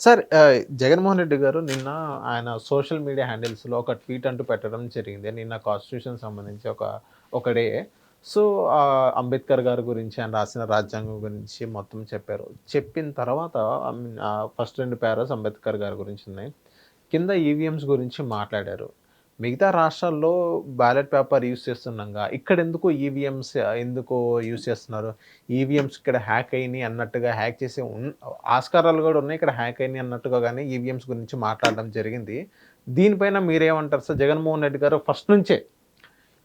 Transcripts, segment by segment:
Sir Jaganmohan Reddy గారు నిన్న ఆయన సోషల్ మీడియా హ్యాండిల్స్లో ఒక ట్వీట్ అంటూ పెట్టడం జరిగింది. నిన్న కాన్స్టిట్యూషన్ సంబంధించి ఒక ఒక డే. సో అంబేద్కర్ గారి గురించి ఆయన రాసిన రాజ్యాంగం గురించి మొత్తం చెప్పారు. చెప్పిన తర్వాత ఫస్ట్ రెండు పేరాస్ అంబేద్కర్ గారి గురించి ఉన్నాయి. కింద ఈవీఎంస్ గురించి మాట్లాడారు. మిగతా రాష్ట్రాల్లో బ్యాలెట్ పేపర్ యూస్ చేస్తున్నాగా ఇక్కడ ఎందుకు ఈవీఎంస్ ఎందుకు యూస్ చేస్తున్నారు? ఈవీఎంస్ ఇక్కడ హ్యాక్ అయినాయి అన్నట్టుగా హ్యాక్ చేసే ఉన్- ఆస్కారాలు కూడా ఉన్నాయి. ఇక్కడ హ్యాక్ అయినాయి అన్నట్టుగా కానీ ఈవీఎంస్ గురించి మాట్లాడడం జరిగింది. దీనిపైన మీరేమంటారు సార్? జగన్మోహన్ రెడ్డి గారు ఫస్ట్ నుంచే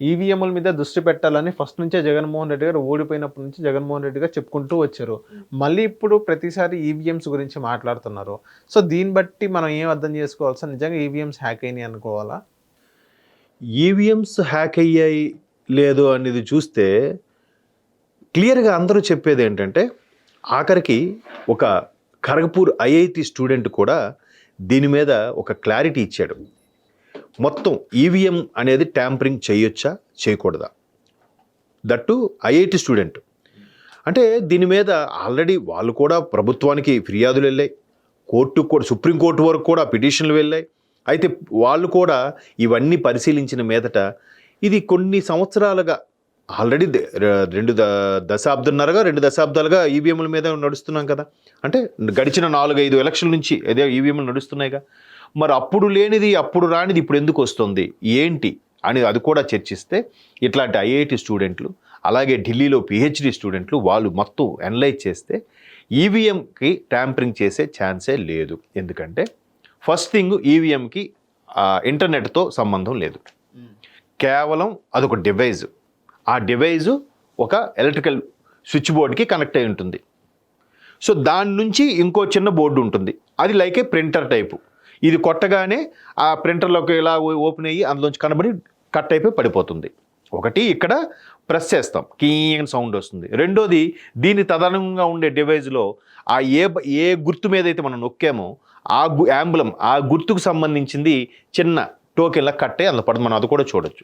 ఈవీఎంల మీద దృష్టి పెట్టాలని ఫస్ట్ నుంచే జగన్మోహన్ రెడ్డి గారు ఓడిపోయినప్పటి నుంచి జగన్మోహన్ రెడ్డి గారు చెప్పుకుంటూ వచ్చారు. మళ్ళీ ఇప్పుడు ప్రతిసారి ఈవీఎంస్ గురించి మాట్లాడుతున్నారు. సో దీన్ని బట్టి మనం ఏం అర్థం చేసుకోవాలి సార్ నిజంగా ఈవీఎంస్ హ్యాక్ అయినాయి అనుకోవాలా? ఈవీఎంస్ హ్యాక్ అయ్యాయి లేదు అనేది చూస్తే క్లియర్గా అందరూ చెప్పేది ఏంటంటే ఆఖరికి ఒక ఖరగ్పూర్ ఐఐటి స్టూడెంట్ కూడా దీని మీద ఒక క్లారిటీ ఇచ్చాడు. మొత్తం ఈవీఎం అనేది ట్యాంపరింగ్ చేయొచ్చా? చేయకూడదా? That IIT student. అంటే దీని మీద ఆల్రెడీ వాళ్ళు కూడా ప్రభుత్వానికి ఫిర్యాదులు వెళ్ళాయి. కోర్టు కూడా సుప్రీంకోర్టు వరకు కూడా పిటిషన్లు వెళ్ళాయి. అయితే వాళ్ళు కూడా ఇవన్నీ పరిశీలించిన మీదట ఇది కొన్ని సంవత్సరాలుగా ఆల్రెడీ రెండు ద దశాబ్దంన్నరగా రెండు దశాబ్దాలుగా ఈవీఎంల మీద నడుస్తున్నాం కదా. అంటే గడిచిన నాలుగు ఐదు ఎలక్షన్ల నుంచి అదే ఈవీఎంలు నడుస్తున్నాయిగా. మరి అప్పుడు లేనిది అప్పుడు రానిది ఇప్పుడు ఎందుకు వస్తుంది? ఏంటి? అని అది కూడా చర్చిస్తే ఇట్లాంటి ఐఐటి స్టూడెంట్లు అలాగే ఢిల్లీలో పిహెచ్డి స్టూడెంట్లు వాళ్ళు మొత్తం అనలైజ్ చేస్తే ఈవీఎంకి ట్యాంపరింగ్ చేసే ఛాన్సే లేదు. ఎందుకంటే ఫస్ట్ థింగ్ ఈవీఎంకి ఇంటర్నెట్తో సంబంధం లేదు. కేవలం అదొక డివైజ్. ఆ డివైజ్ ఒక ఎలక్ట్రికల్ స్విచ్ బోర్డ్కి కనెక్ట్ అయి ఉంటుంది. సో దాని నుంచి ఇంకో చిన్న బోర్డు ఉంటుంది. అది లైక్ ఏ ప్రింటర్ టైపు. ఇది కొట్టగానే ఆ ప్రింటర్లోకి ఇలా ఓపెన్ అయ్యి అందులోంచి కనబడి కట్ అయిపోయి పడిపోతుంది. ఒకటి ఇక్కడ ప్రెస్ చేస్తాం. కీ అని సౌండ్ వస్తుంది. రెండోది దీని తదనంగా ఉండే డివైజ్లో ఆ ఏ బ- ఏ గుర్తు మీద అయితే మనం నొక్కామో ఆ గు యాంబులం ఆ గుర్తుకు సంబంధించింది చిన్న టోకెన్లా కట్టే అందులో పడుతుంది మనం అది కూడా చూడొచ్చు.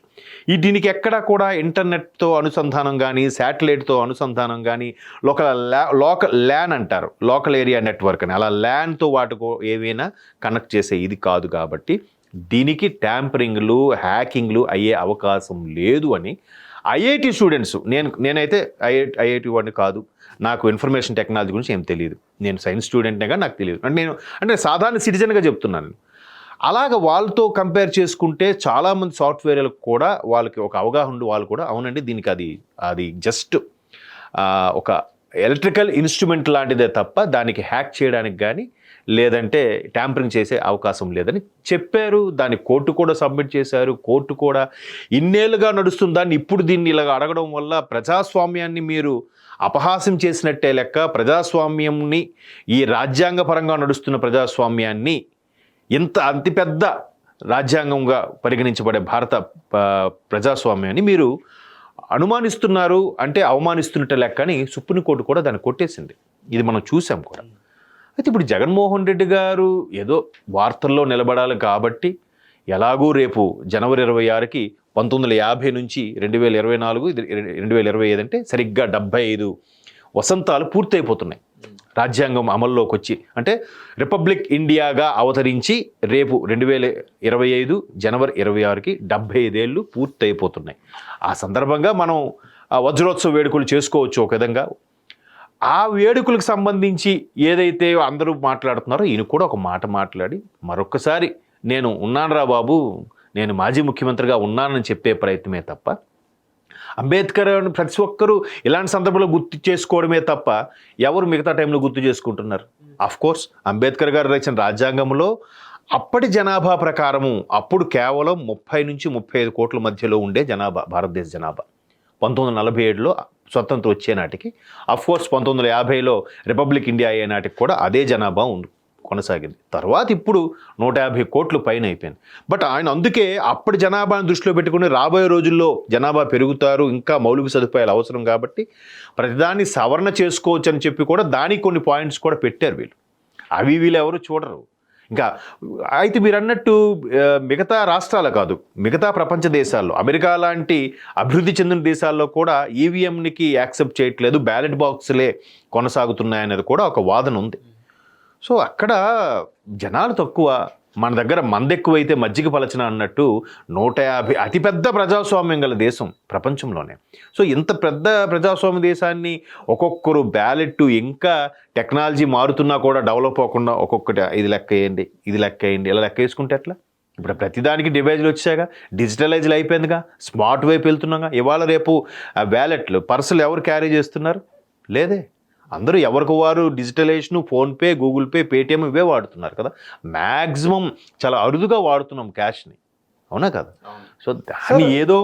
ఈ దీనికి ఎక్కడా కూడా ఇంటర్నెట్తో అనుసంధానం కానీ శాటిలైట్తో అనుసంధానం కానీ లోకల్ ల్యా లోకల్ ల్యాన్ అంటారు. లోకల్ ఏరియా నెట్వర్క్ అని. అలా ల్యాన్తో వాటికో ఏవైనా కనెక్ట్ చేసే ఇది కాదు కాబట్టి దీనికి ట్యాంపరింగ్లు హ్యాకింగ్లు అయ్యే అవకాశం లేదు అని ఐఐటి స్టూడెంట్స్ నేను నేనైతే ఐఐటి ఐఐటి వాడిని కాదు. నాకు ఇన్ఫర్మేషన్ టెక్నాలజీ గురించి ఏం తెలియదు నేను సైన్స్ స్టూడెంట్నే కానీ నాకు తెలియదు అంటే నేను అంటే సాధారణ సిటిజన్గా చెప్తున్నాను అలాగ వాళ్ళతో కంపేర్ చేసుకుంటే చాలామంది సాఫ్ట్వేర్లకు కూడా వాళ్ళకి ఒక అవగాహన ఉండి వాళ్ళు కూడా అవునండి దీనికి అది అది జస్ట్ ఒక ఎలక్ట్రికల్ ఇన్స్ట్రుమెంట్ లాంటిదే తప్ప దానికి హ్యాక్ చేయడానికి కానీ లేదంటే ట్యాంపరింగ్ చేసే అవకాశం లేదని చెప్పారు. దాన్ని కోర్టు కూడా సబ్మిట్ చేశారు. కోర్టు కూడా ఇన్నేళ్ళుగా నడుస్తుంది దాన్ని ఇప్పుడు దీన్ని ఇలాగ అడగడం వల్ల ప్రజాస్వామ్యాన్ని మీరు అపహాస్యం చేసినట్టే లెక్క ప్రజాస్వామ్యంని ఈ రాజ్యాంగపరంగా నడుస్తున్న ప్రజాస్వామ్యాన్ని ఇంత అతిపెద్ద రాజ్యాంగంగా పరిగణించబడే భారత ప్రజాస్వామ్యాన్ని మీరు అనుమానిస్తున్నారు అంటే అవమానిస్తున్నట్టు లెక్క అని సుప్రీంకోర్టు కూడా దాన్ని కొట్టేసింది. ఇది మనం చూసాం కూడా. అయితే ఇప్పుడు జగన్మోహన్ రెడ్డి గారు ఏదో వార్తల్లో నిలబడాలి కాబట్టి ఎలాగూ రేపు జనవరి ఇరవై ఆరుకి పంతొమ్మిది వందల యాభై నుంచి రెండు వేల ఇరవై నాలుగు ఇది రెండు వేల ఇరవై ఐదు అంటే సరిగ్గా డెబ్బై ఐదు వసంతాలు పూర్తయిపోతున్నాయి. రాజ్యాంగం అమల్లోకి వచ్చి అంటే రిపబ్లిక్ ఇండియాగా అవతరించి రేపు రెండు వేల ఇరవై ఐదు జనవరి ఇరవై ఆరుకి డెబ్బై ఐదేళ్ళు పూర్తయిపోతున్నాయి. ఆ సందర్భంగా మనం వజ్రోత్సవ వేడుకలు చేసుకోవచ్చు ఒక విధంగా. ఆ వేడుకలకు సంబంధించి ఏదైతే అందరూ మాట్లాడుతున్నారో ఈయన కూడా ఒక మాట మాట్లాడి మరొకసారి నేను ఉన్నానురా బాబు నేను మాజీ ముఖ్యమంత్రిగా ఉన్నానని చెప్పే ప్రయత్నమే తప్ప అంబేద్కర్ ప్రతి ఒక్కరూ ఇలాంటి సందర్భంలో గుర్తు చేసుకోవడమే తప్ప ఎవరు మిగతా టైంలో గుర్తు చేసుకుంటున్నారు? అఫ్ కోర్స్ అంబేద్కర్ గారు రచించిన రాజ్యాంగంలో అప్పటి జనాభా ప్రకారము అప్పుడు కేవలం ముప్పై నుంచి ముప్పై ఐదు కోట్ల మధ్యలో ఉండే జనాభా భారతదేశ జనాభా. పంతొమ్మిది వందల నలభై ఏడులో స్వతంత్రం వచ్చే నాటికి అఫ్ కోర్స్ పంతొమ్మిది వందల యాభైలో రిపబ్లిక్ ఇండియా అయ్యే నాటికి కూడా అదే జనాభా ఉంది కొనసాగింది. తర్వాత ఇప్పుడు నూట యాభై కోట్లు పైన అయిపోయింది. బట్ ఆయన అందుకే అప్పటి జనాభాను దృష్టిలో పెట్టుకుని రాబోయే రోజుల్లో జనాభా పెరుగుతారు ఇంకా మౌలిక సదుపాయాలు అవసరం కాబట్టి ప్రతిదాన్ని సవరణ చేసుకోవచ్చు అని చెప్పి కూడా దానికి కొన్ని పాయింట్స్ కూడా పెట్టారు వీళ్ళు. అవి వీళ్ళు ఎవరు చూడరు. ఇంకా అయితే మీరు అన్నట్టు మిగతా రాష్ట్రాలు కాదు మిగతా ప్రపంచ దేశాల్లో అమెరికా లాంటి అభివృద్ధి చెందిన దేశాల్లో కూడా ఈవీఎంకి యాక్సెప్ట్ చేయట్లేదు బ్యాలెట్ బాక్సులే కొనసాగుతున్నాయనేది కూడా ఒక వాదన ఉంది. సో అక్కడ జనాలు తక్కువ మన దగ్గర మందెక్కువైతే మజ్జిగ పలచన అన్నట్టు నూట యాభై అతిపెద్ద ప్రజాస్వామ్యం గల దేశం ప్రపంచంలోనే. సో ఇంత పెద్ద ప్రజాస్వామ్య దేశాన్ని ఒక్కొక్కరు బ్యాలెట్ ఇంకా టెక్నాలజీ మారుతున్నా కూడా డెవలప్ అవ్వకుండా ఒక్కొక్కటి ఇది లెక్క వేయండి ఇది లెక్క వేయండి ఇలా లెక్క వేసుకుంటే ఎట్లా? ఇప్పుడు ప్రతిదానికి డివైజ్లు వచ్చాక డిజిటలైజ్లు అయిపోయిందిగా స్మార్ట్ వైపు వెళ్తున్నాగా ఇవాళ రేపు ఆ బ్యాలెట్లు పర్సులు ఎవరు క్యారీ చేస్తున్నారు? లేదే. అందరూ ఎవరికి వారు digitalisation PhonePe Google Pay Paytm ఇవే వాడుతున్నారు కదా. మ్యాక్సిమం చాలా అరుదుగా వాడుతున్నాం క్యాష్ని. అవునా కదా? సో దాన్ని ఏదో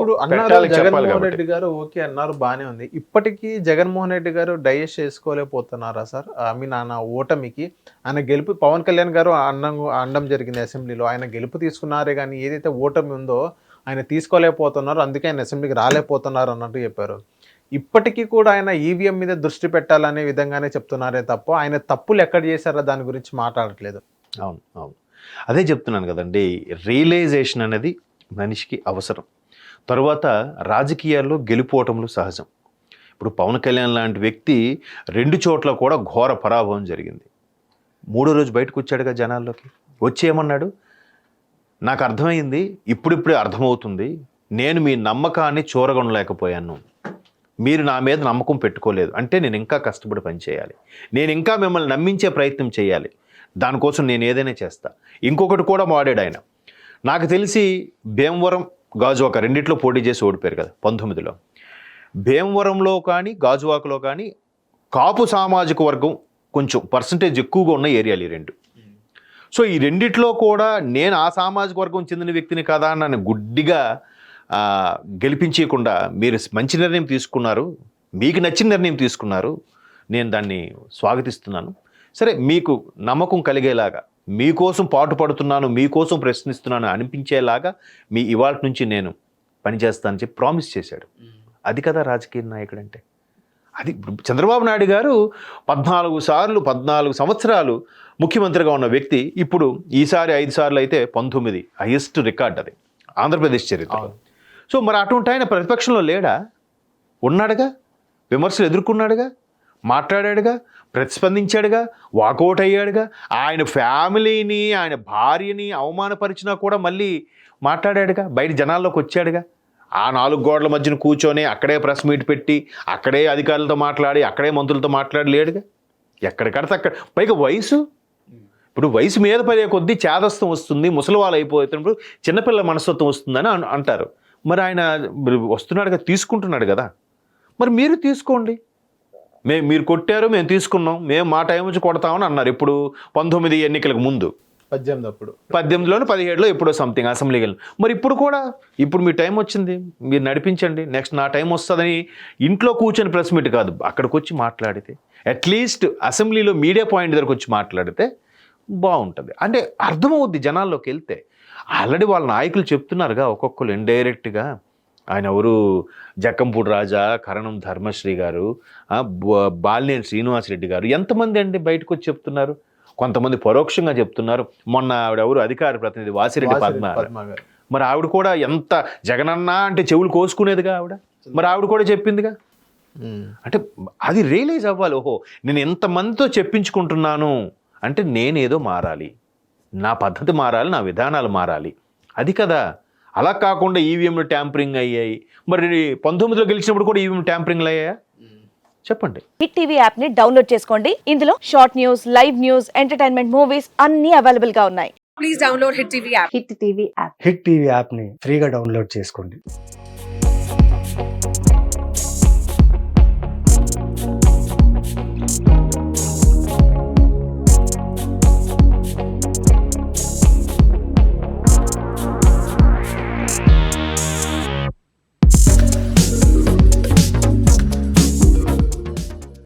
జగన్మోహన్ రెడ్డి గారు ఓకే అన్నారు బానే ఉంది. ఇప్పటికీ జగన్మోహన్ రెడ్డి గారు డైజెస్ట్ చేసుకోలేకపోతున్నారా సార్? ఐ మీన్ ఆయన ఓటమికి. ఆయన గెలుపు పవన్ కళ్యాణ్ గారు అన్నం అండం జరిగింది అసెంబ్లీలో. ఆయన గెలుపు తీసుకున్నారే కానీ ఏదైతే ఓటమి ఉందో ఆయన తీసుకోలేకపోతున్నారు అందుకే ఆయన అసెంబ్లీకి రాలేకపోతున్నారు అన్నట్టు చెప్పారు. ఇప్పటికీ కూడా ఆయన ఈవీఎం మీద దృష్టి పెట్టాలనే విధంగానే చెప్తున్నారే తప్ప ఆయన తప్పులు ఎక్కడ చేశారో దాని గురించి మాట్లాడట్లేదు. అవును అవును. అదే చెప్తున్నాను కదండి రియలైజేషన్ అనేది మనిషికి అవసరం. తరువాత రాజకీయాల్లో గెలుపోవటంలో సహజం. ఇప్పుడు పవన్ కళ్యాణ్ లాంటి వ్యక్తి రెండు చోట్ల కూడా ఘోర పరాభవం జరిగింది. మూడో రోజు బయటకు వచ్చాడుగా జనాల్లోకి. వచ్చి ఏమన్నాడు నాకు అర్థమైంది ఇప్పుడిప్పుడే అర్థమవుతుంది నేను మీ నమ్మకాన్ని చూరగొనలేకపోయాను. మీరు నా మీద నమ్మకం పెట్టుకోలేదు. అంటే నేను ఇంకా కష్టపడి పనిచేయాలి. నేను ఇంకా మిమ్మల్ని నమ్మించే ప్రయత్నం చేయాలి. దానికోసం నేను ఏదైనా చేస్తా. ఇంకొకటి కూడా వాడాడు ఆయన. నాకు తెలిసి భీమవరం గాజువాక రెండిట్లో పోటీ చేసి ఓడిపోయారు కదా పంతొమ్మిదిలో. భీమవరంలో కానీ గాజువాకలో కానీ కాపు సామాజిక వర్గం కొంచెం పర్సంటేజ్ ఎక్కువగా ఉన్న ఏరియాలు ఈ రెండు. సో ఈ రెండిట్లో కూడా నేను ఆ సామాజిక వర్గం చెందిన వ్యక్తిని కదా అని గుడ్డిగా గెలిపించకుండా మీరు మంచి నిర్ణయం తీసుకున్నారు మీకు నచ్చిన నిర్ణయం తీసుకున్నారు నేను దాన్ని స్వాగతిస్తున్నాను. సరే మీకు నమ్మకం కలిగేలాగా మీకోసం పాటుపడుతున్నాను మీకోసం ప్రశ్నిస్తున్నాను అనిపించేలాగా మీ ఇవాళ నుంచి నేను పనిచేస్తానని చెప్పి ప్రామిస్ చేశాడు. అది కదా రాజకీయ నాయకుడు అంటే అది చంద్రబాబు నాయుడు గారు పద్నాలుగు సార్లు పద్నాలుగు సంవత్సరాలు ముఖ్యమంత్రిగా ఉన్న వ్యక్తి ఇప్పుడు ఈసారి ఐదు సార్లు అయితే పంతొమ్మిది హైయెస్ట్ రికార్డ్ అది. ఆంధ్రప్రదేశ్ చరిత్ర. సో మరి అటువంటి ఆయన ప్రతిపక్షంలో లేడా? ఉన్నాడుగా? విమర్శలు ఎదుర్కొన్నాడుగా? మాట్లాడాడుగా? ప్రతిస్పందించాడుగా? వాకౌట్ అయ్యాడుగా ఆయన ఫ్యామిలీని ఆయన భార్యని అవమానపరిచినా కూడా మళ్ళీ మాట్లాడాడుగా? బయట జనాల్లోకి వచ్చాడుగా? ఆ నాలుగు గోడల మధ్యన కూర్చొని అక్కడే ప్రెస్ మీట్ పెట్టి అక్కడే అధికారులతో మాట్లాడి అక్కడే మంత్రులతో మాట్లాడి లేడుగా? ఎక్కడికడితే అక్కడ. పైగా వయసు? ఇప్పుడు వయసు మీద పడే కొద్దీ చేదస్తం వస్తుంది ముసలి వాళ్ళు అయిపోతున్నప్పుడు చిన్నపిల్ల మనస్తత్వం వస్తుందని అంటారు. మరి ఆయన మరి వస్తున్నాడుగా తీసుకుంటున్నాడు కదా. మరి మీరు తీసుకోండి. మేము మీరు కొట్టారు మేము తీసుకున్నాం. మేము మా టైం వచ్చి కొడతామని అన్నారు. ఇప్పుడు పంతొమ్మిది ఎన్నికలకు ముందు. పద్దెనిమిది అప్పుడు. పద్దెనిమిదిలోను పదిహేడులో ఎప్పుడో సంథింగ్ అసెంబ్లీకి వెళ్ళి మరి ఇప్పుడు కూడా ఇప్పుడు మీ టైం వచ్చింది. మీరు నడిపించండి. నెక్స్ట్ నా టైం వస్తుందని ఇంట్లో కూర్చొని ప్రెస్ మీట్ కాదు. అక్కడికి వచ్చి మాట్లాడితే అట్లీస్ట్ అసెంబ్లీలో మీడియా పాయింట్ దగ్గరకు వచ్చి మాట్లాడితే బాగుంటుంది. అంటే అర్థమవుద్ది జనాల్లోకి వెళ్తే ఆల్రెడీ వాళ్ళ నాయకులు చెప్తున్నారుగా ఒక్కొక్కరు ఇండైరెక్ట్గా. ఆయన ఎవరు? జక్కంపూడి రాజా కరణం ధర్మశ్రీ గారు బాలినేని శ్రీనివాసరెడ్డి గారు. ఎంతమంది అండి బయటకు వచ్చి చెప్తున్నారు? కొంతమంది పరోక్షంగా చెప్తున్నారు. మొన్న ఆవిడ ఎవరు? అధికార ప్రతినిధి వాసిరెడ్డి పద్మ మరి ఆవిడ కూడా ఎంత జగనన్న అంటే చెవులు కోసుకునేదిగా ఆవిడ? మరి ఆవిడ కూడా చెప్పిందిగా. అంటే అది రియలైజ్ అవ్వాలి. ఓహో నేను ఎంతమందితో చెప్పించుకుంటున్నాను? అంటే నేనేదో మారాలి. నా పద్ధతి మారాలి నా విధానాలు మారాలి. అది కదా. అలా కాకుండా ఈవీఎంలు ట్యాంపరింగ్ అయ్యాయి. మరి పంతొమ్మిదిలో గెలిచినప్పుడు కూడా ఈవీఎం ట్యాంపరింగ్లు అయ్యాయా? చెప్పండి. హిట్ టీవీ యాప్ని డౌన్లోడ్ చేసుకోండి. ఇందులో short news live news entertainment movies అన్ని అవైలబుల్గా ఉన్నాయి. please download Hit TV app. Hit TV app. Hit TV యాప్ని ఫ్రీగా డౌన్లోడ్ చేసుకోండి.